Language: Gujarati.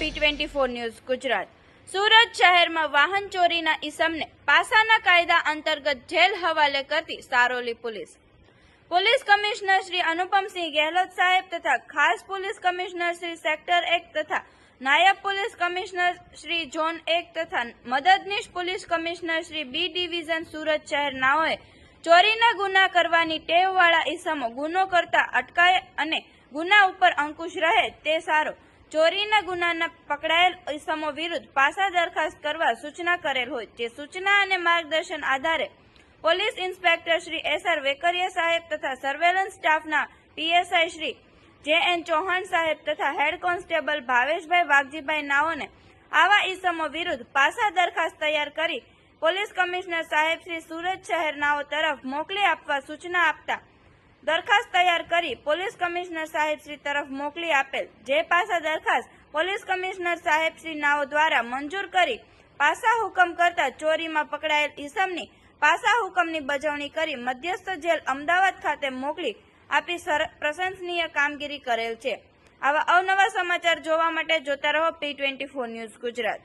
P twenty four news Gujarat. Surat શહેરમાં વાહન ચોરીના ઇસમને પાસાના કાયદા અંતર્ગત જેલ હવાલે કરતી Saroli police. Police commissioner Shri Anupamsinh Gehlot સાહેબ તથા ખાસ પોલીસ કમિશનર શ્રી સેક્ટર એક તથા નાયબ પોલીસ કમિશનર શ્રી ઝોન એક તથા મદદનીશ police commissioner Shri B division Surat શહેર નાઓએ ચોરીના ગુના કરવાની ટેવવાળા ઈસમો ગુનો કરતા અટકાય અને ગુના ઉપર અંકુશ રહે તે સારો. ચોરીના ગુનાના પકડાયેલ ઈસમો વિરુદ્ધ પાસા દરખાસ્ત કરવા સૂચના કરેલ હોય. તે સૂચના અને માર્ગદર્શન આધારે police inspector Shri S R Vekariya સાહેબ તથા સર્વેલન્સ સ્ટાફના પીએસઆઈ શ્રી જે એન ચૌહાણ સાહેબ તથા હેડ કોન્સ્ટેબલ ભાવેશભાઈ વાઘજીભાઈ નાઓને આવા ઈસમો વિરુદ્ધ પાસા દરખાસ્ત તૈયાર કરી પોલીસ કમિશનર સાહેબ શ્રી સુરત શહેરનાઓ તરફ મોકલી આપવા સૂચના આપતા દરખાસ્ત તૈયાર કરી પોલીસ કમિશનર સાહેબ શ્રી તરફ મોકલી આપેલ. જે પાસા દરખાસ્ત પોલીસ કમિશનર સાહેબ શ્રી નાઓ દ્વારા મંજૂર કરી પાસા હુકમ કરતા ચોરીમાં પકડાયેલ ઈસમની પાસા હુકમની બજવણી કરી મધ્યસ્થ જેલ અમદાવાદ ખાતે મોકલી આપી પ્રશંસનીય કામગીરી કરેલ છે. આવા અવનવા સમાચાર જોવા માટે જોતા રહો P twenty four news Gujarat.